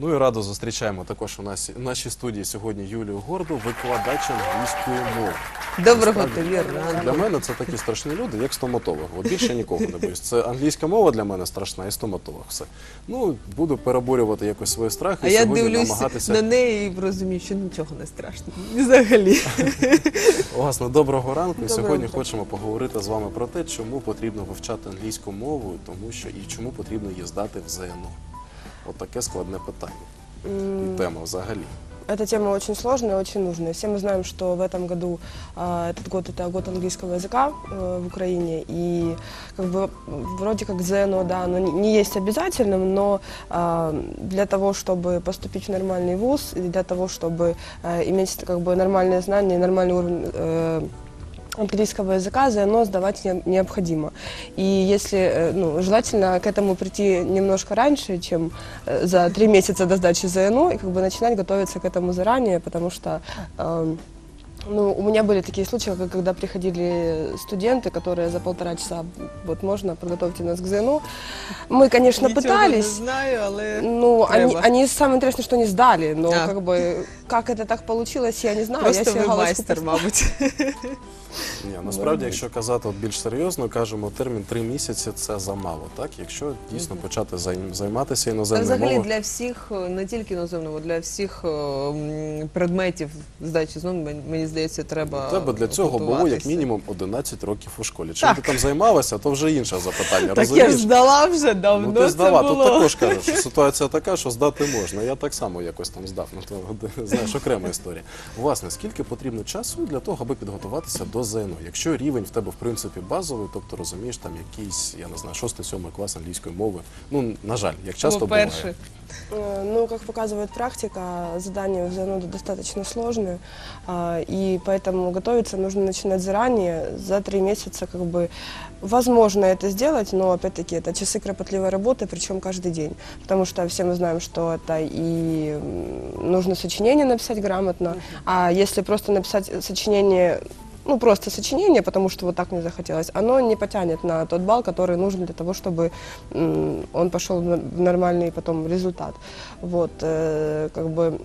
Ну і радо зустрічаємо також у нас у нашій студії сьогодні Юлію Горду, викладач англійської мови. Доброго Насправді, тобі ранку. Для мене це такі страшні люди, як стоматолог. От більше нікого не боюсь. Це англійська мова для мене страшна, і стоматолог. Все. Ну буду переборювати якось свої страхи. А і я дивлюсь намагатися на неї і розумію, що нічого не страшно. Взагалі. Власне, доброго ранку. Доброго сьогодні ранку. хочемо поговорити з вами про те, чому потрібно вивчати англійську мову, тому що і чому потрібно її здати в ЗНО. От таке складне питання. І тема взагалі. Эта тема очень сложная, очень нужная. Все мы знаем, что в этом году а, этот год это год английского языка э, в Украине, и как бы вроде как ЗНО, да, оно не- не есть обязательным, но а, для того, чтобы поступить в нормальный вуз, и для того, чтобы э, иметь как бы нормальные знания, и нормальный уровень э, английского языка ЗНО сдавать не- необходимо. И если, э, ну, желательно к этому прийти немножко раньше, чем э, за три месяца до сдачи ЗНО, и как бы начинать готовиться к этому заранее, потому что эм, ну, у меня были такие случаи, как- когда приходили студенты, которые за полтора часа, вот можно, подготовьте нас к ЗНО. Мы, конечно, Нічого пытались, не знаю, але ну, они, Треба. они самое интересное, что не сдали, но А. как бы как это так получилось, я не знаю. я просто себе ви галочку майстер, мабуть. Ні, насправді, якщо казати от більш серйозно, кажемо термін три місяці це замало. Так, якщо дійсно почати займ- займатися Та іноземною взагалі мовою, для всіх, е, не тільки іноземного, для всіх е, м, предметів здачі знову мені- мені здається, треба. у тебе для цього було як готуватися. мінімум 11 років у школі. Чим Так. ти там займалася, то вже інше запитання. Так я розумієш? ж здала вже давно. Ну ти це здала, тут було. також кажеш, що ситуація така, що здати можна. Я так само якось там здав. Ну то знаєш, окрема історія. Власне, скільки потрібно часу для того, аби підготуватися до ЗНО? Якщо рівень в тебе в принципі базовий, тобто розумієш там якийсь, я не знаю, 6-7 клас англійської мови. Ну на жаль, як часто буває. По-перше, Э, Ну, как показывает практика, задания в ЗНО достаточно сложные, а, и поэтому готовиться нужно начинать заранее, за три месяца как бы возможно это сделать, но опять-таки это часы кропотливой работы, причем каждый день, потому что все мы знаем, что это и м, нужно сочинение написать грамотно, а если просто написать сочинение ну, просто сочинение, потому что вот так мне захотелось, оно не потянет на тот балл, который нужен для того, чтобы м, он пошел в нор- в нормальный потом результат. Вот, э, как бы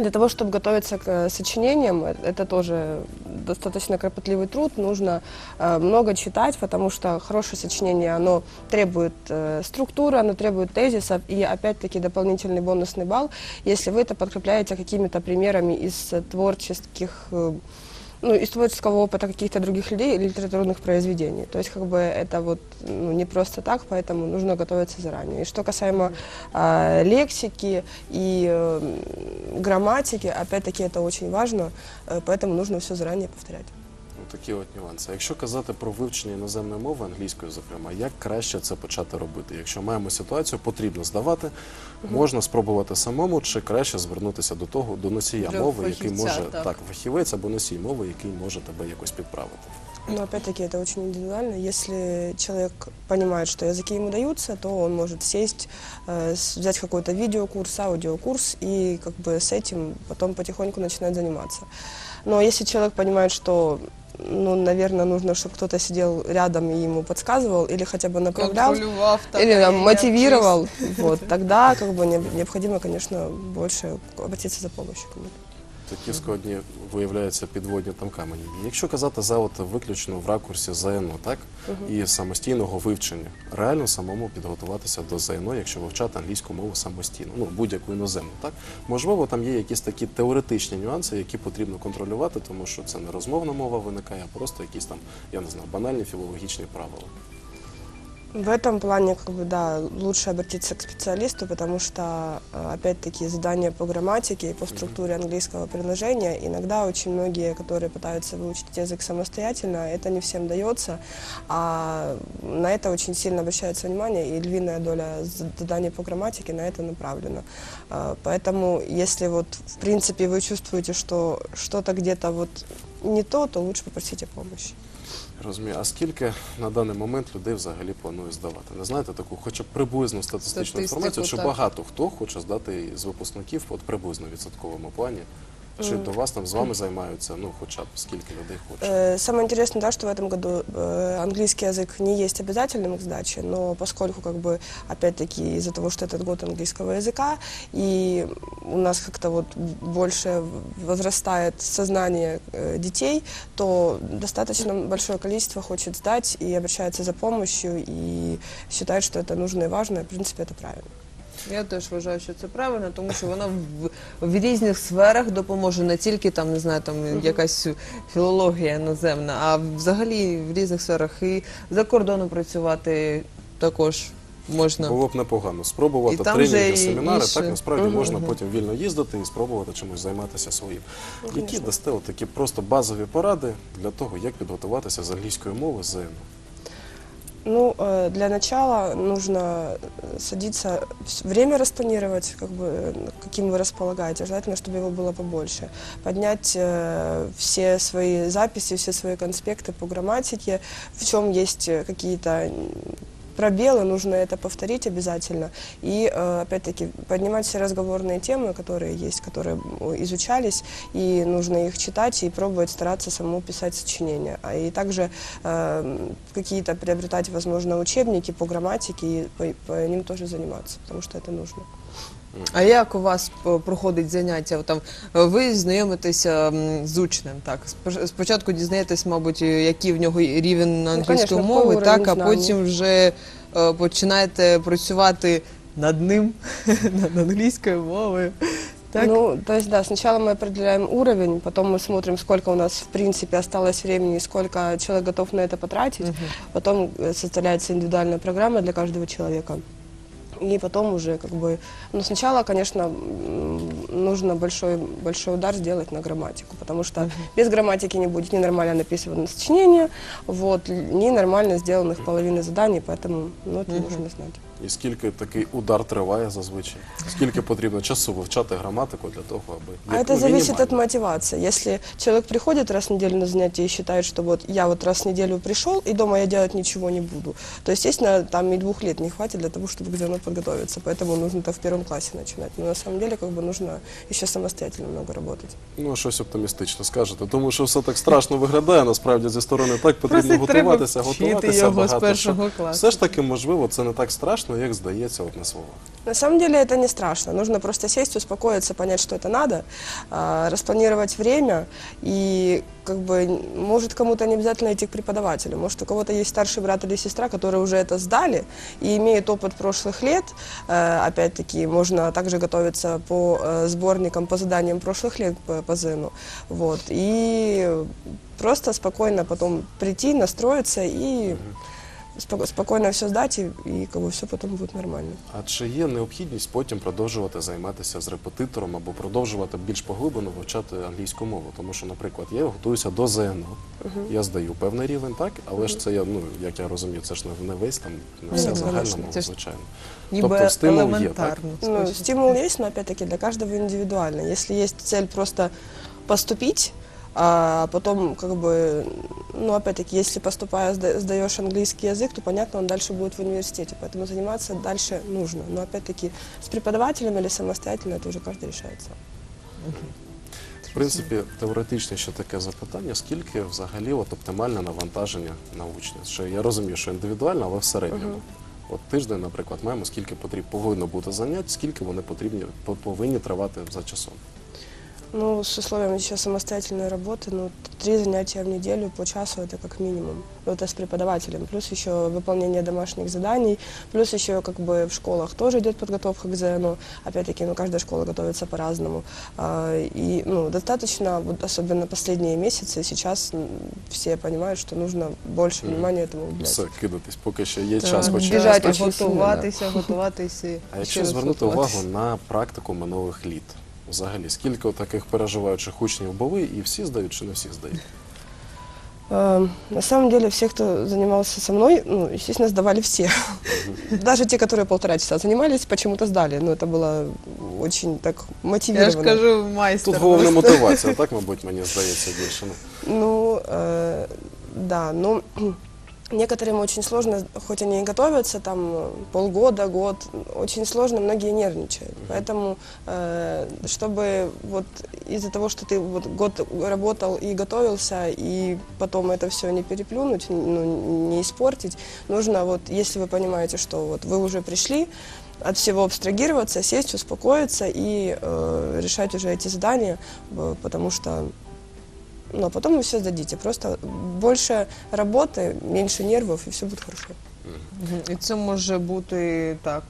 для того, чтобы готовиться к э, сочинениям, э, это тоже достаточно кропотливый труд, нужно э, много читать, потому что хорошее сочинение, оно требует э, структуры, оно требует тезисов и, опять-таки, дополнительный бонусный балл, если вы это подкрепляете какими-то примерами из э, творческих э, ну, из творческого опыта каких-то других людей или литературных произведений. То есть, как бы это вот ну, не просто так, поэтому нужно готовиться заранее. И что касаемо а, лексики и э, м, грамматики, опять-таки это очень важно, э, поэтому нужно все заранее повторять. Ну, такі от нюанси. Якщо казати про вивчення іноземної мови, англійської, зокрема, як краще це почати робити? Якщо маємо ситуацію, потрібно здавати, можна спробувати самому, чи краще звернутися до того, до носія До мови, який фахівця, може так. фахівець або носій мови, який може тебе якось підправити. Но опять-таки это очень индивидуально. Если человек понимает, что языки ему даются, то он может сесть, э, с- взять какой-то видеокурс, аудиокурс и как бы с этим потом потихоньку начинать заниматься. Но если человек понимает, что ну, наверное, нужно, чтобы кто-то сидел рядом и ему подсказывал или хотя бы направлял, контролював там, или там, я мотивировал, вот, тогда как бы не- необходимо, конечно, больше обратиться за помощью кому-то. Такі складні виявляються підводні там камені. Якщо казати за от виключно в ракурсі ЗНО, так і самостійного вивчення, реально самому підготуватися до ЗНО, якщо вивчати англійську мову самостійно, ну будь-яку іноземну, так можливо, там є якісь такі теоретичні нюанси, які потрібно контролювати, тому що це не розмовна мова виникає, а просто якісь там, я не знаю, банальні філологічні правила. В этом плане, как бы, да, лучше обратиться к специалисту, потому что, э, опять-таки, задания по грамматике и по структуре английского предложения, иногда очень многие, которые пытаются выучить язык самостоятельно, это не всем дается, а на это очень сильно обращается внимание, и львиная доля заданий по грамматике на это направлена. Э, Поэтому, если вот, в принципе, вы чувствуете, что что-то где-то вот не то, то лучше попросите помощи. Розумію, а скільки на даний момент людей взагалі планує здавати? Не знаєте таку, хоча б приблизну статистичну Статистику, інформацію, чи так. багато хто хоче здати з випускників от приблизно в відсотковому плані Чи до вас там з вами займаються, ну хоча б скільки людей хоче? Самое интересное, да, что в этом году э, английский язык не есть обязательным к сдаче, но поскольку, как бы, опять-таки, из-за того, что этот год английского языка, и у нас как-то вот больше возрастает сознание э, детей, то достаточно большое количество хочет сдать и обращается за помощью, и считает, что это нужно и важно, и, в принципе, это правильно. Я теж вважаю, що це правильно, тому що вона в, в різних сферах допоможе не тільки там, не знаю, там якась філологія іноземна, а взагалі в різних сферах і за кордоном працювати також можна. Було б непогано спробувати І там тренінги, і семінари. Так насправді Мгм. можна потім вільно їздити і спробувати чимось займатися своїм. Які дасте от такі просто базові поради для того, як підготуватися з англійської мови ЗНО? Ну, э, для начала нужно э, садиться, вс- время распланировать, как бы, э, каким вы располагаете. Желательно, чтобы его было побольше. Поднять э, все свои записи, все свои конспекты по грамматике, в чем есть э, какие-то м, пробелы, нужно это повторить обязательно. И, э, опять-таки, поднимать все разговорные темы, которые есть, которые м, изучались, и нужно их читать и пробовать стараться самому писать сочинения. А и также э, какие-то приобретать, возможно, учебники по грамматике и по, по ним тоже заниматься, потому что это нужно. А як у вас е, проходить заняття? От Там е, ви знайомитеся м, з учнем, так Споч- спочатку дізнаєтесь, мабуть, е, який в нього рівень англійської конечно, мови, який так, а уровень потім вже е, починаєте працювати над ним, над англійською мовою. Так? Ну, то есть, да, сначала мы определяем уровень, потом мы смотрим, сколько у нас, в принципе, осталось времени, сколько человек готов на это потратить. Мгм. Потом э, составляется индивидуальная программа для каждого человека. И потом уже как бы, ну сначала, конечно, м, нужно большой, большой удар сделать на грамматику, потому что без грамматики не будет ни нормально написанного сочинения, вот, ни нормально сделанных половины заданий, поэтому ну, это Мгм. нужно знать. І скільки такий удар триває зазвичай? Скільки потрібно часу вивчати граматику для того, аби А як, это ну, зависит от мінімально? мотивации. Если человек приходит раз в неделю на занятия и считает, что вот я вот раз в неделю пришел, и дома я делать ничего не буду, то, естественно, там и двух лет не хватит для того, чтобы к ЗНО подготовиться. Поэтому нужно это в первом классе начинать. Но на самом деле как бы нужно еще самостоятельно много работать. Ну, щось оптимістично скажете. Тому що все так страшно виглядає, насправді зі сторони так потрібно Просто треба готуватися, вчити готуватися його з багато. першого що класу. Все ж таки, можливо, це не так страшно, як здається от на словах. На самом деле это не страшно. Нужно просто сесть, успокоиться, понять, что это надо, а, распланировать время. И как бы, может, кому-то не обязательно идти к преподавателю. Может, у кого-то есть старший брат или сестра, которые уже это сдали и имеют опыт прошлых лет. Э, Опять-таки, можно также готовиться по э, сборникам, по заданиям прошлых лет по, по ЗНО. Вот. И просто спокойно потом прийти, настроиться и споко- спокойно все сдать, и, и как бы все потом будет нормально. А чи є необхідність потім продовжувати займатися з репетитором або продовжувати більш поглиблено вивчати англійську мову? Тому що, наприклад, я готуюся до ЗНО, я здаю певний рівень, так, але ж це я, ну як я розумію, це ж не- не весь там, не вся Ну, загальна мова, звичайно. Ніби тобто стимул є, елементарно. Ну, стимул есть, но опять-таки для каждого индивидуально. Если есть цель просто поступить, а потом как бы, ну опять-таки, если поступая сда- сдаешь английский язык, то понятно, он дальше будет в университете, поэтому заниматься дальше нужно. Но опять-таки с преподавателем или самостоятельно это уже каждый решает сам. В принципі, теоретичне ще таке запитання: скільки взагалі от оптимальне навантаження на учня? Що я розумію, що індивідуально, але в середньому. От тиждень, наприклад, маємо скільки потрібно повинно бути занять, скільки вони потрібні по- повинні тривати за часом. Ну, с условием еще самостоятельной работы, ну, три занятия в неделю по часу это как минимум. Ну, это с преподавателем. Плюс еще выполнение домашних заданий, плюс еще как бы в школах тоже идет подготовка к ЗНО. Опять-таки, ну, каждая школа готовится по-разному. А, и, ну, достаточно, вот особенно последние месяцы, сейчас м, все понимают, что нужно больше Мгм. внимания этому уделять. Все, кидатись, поки ще є Так, час. Хоча біжать Біжати, очень сильно, готуватися, готуватися. і А ще якщо раз звернути готуватися. увагу на практику минулих літ, взагалі, скільки от таких переживаючих учнів були, і всі здають чи не всі здають? Э, На самом деле, все, кто занимался со мной, ну, естественно, сдавали все. Даже те, которые полтора часа занимались, почему-то сдали. Но это было очень так Я ж мотивировано. кажу, майстер. Тут головна мотивація, так, мабуть, мені здається більше. Ну, Ну, э, да, ну, Некоторым очень сложно, хоть они и готовятся там полгода, год, очень сложно, многие нервничают. Поэтому, э, чтобы вот из-за того, что ты вот год работал и готовился, и потом это все не переплюнуть, ну, не испортить, нужно вот, если вы понимаете, что вот вы уже пришли, от всего абстрагироваться, сесть, успокоиться и э, решать уже эти задания, потому что а потом вы все сдадите. Просто больше работы, меньше нервов, и все будет хорошо. І це може бути так,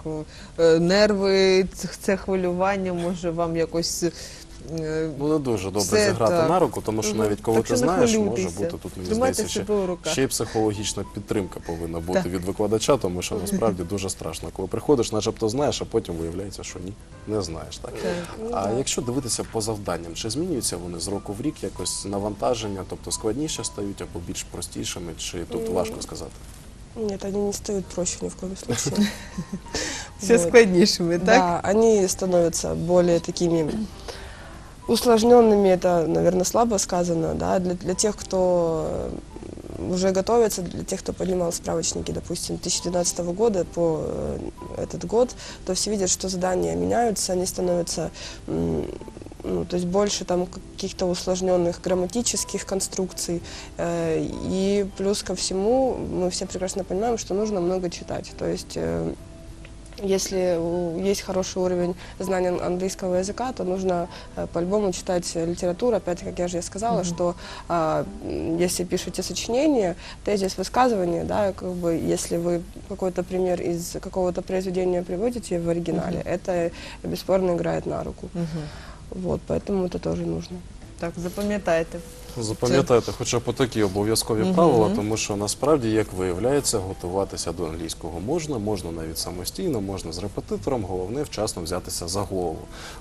е, нерви, це хвилювання може вам якось. Е, Ну дуже добре Все зіграти так. на руку, тому що навіть коли Так ти знаєш, може бути тут мені здається, ще, й психологічна підтримка повинна бути Так. від викладача, тому що насправді дуже страшно. Коли приходиш, начебто знаєш, а потім виявляється, що ні, не знаєш. Так Ну, а да. якщо дивитися по завданням, чи змінюються вони з року в рік якось навантаження, тобто складніше стають або більш простішими, чи тут Ну, важко сказати? Нет, они не стают проще ни в коем случае. Ще Вот. складнішими, так? Да, они становятся более такими усложненными, это, наверное, слабо сказано, да, для, для тех, кто э, уже готовится, для тех, кто поднимал справочники, допустим, 2012 года по э, этот год, то все видят, что задания меняются, они становятся м, ну, то есть больше там каких-то усложненных грамматических конструкций. Э, И плюс ко всему мы все прекрасно понимаем, что нужно много читать. То есть э, если у- есть хороший уровень знания английского языка, то нужно э, по-любому читать литературу. Опять, как я же сказала, Мгм. что а, м, если пишете сочинение, тезис, высказывание, да, как бы, если вы какой-то пример из какого-то произведения приводите в оригинале, это бесспорно играет на руку. Мгм. Вот, поэтому это тоже нужно. Так, запам'ятайте. Запам'ятайте хоча б такі обов'язкові Мгм. правила, тому що насправді, як виявляється, готуватися до англійського можна, можна навіть самостійно, можна з репетитором, головне вчасно взятися за голову.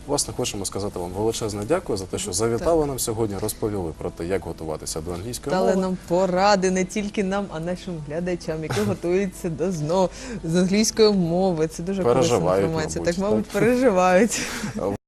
Власне, хочемо сказати вам величезне дякую за те, що завітали нам сьогодні, розповіли про те, як готуватися до англійської Дали мови. нам поради не тільки нам, а нашим глядачам, які готуються до ЗНО з англійської мови. Це дуже корисна Переживають, інформація. мабуть, Так, мабуть, переживають.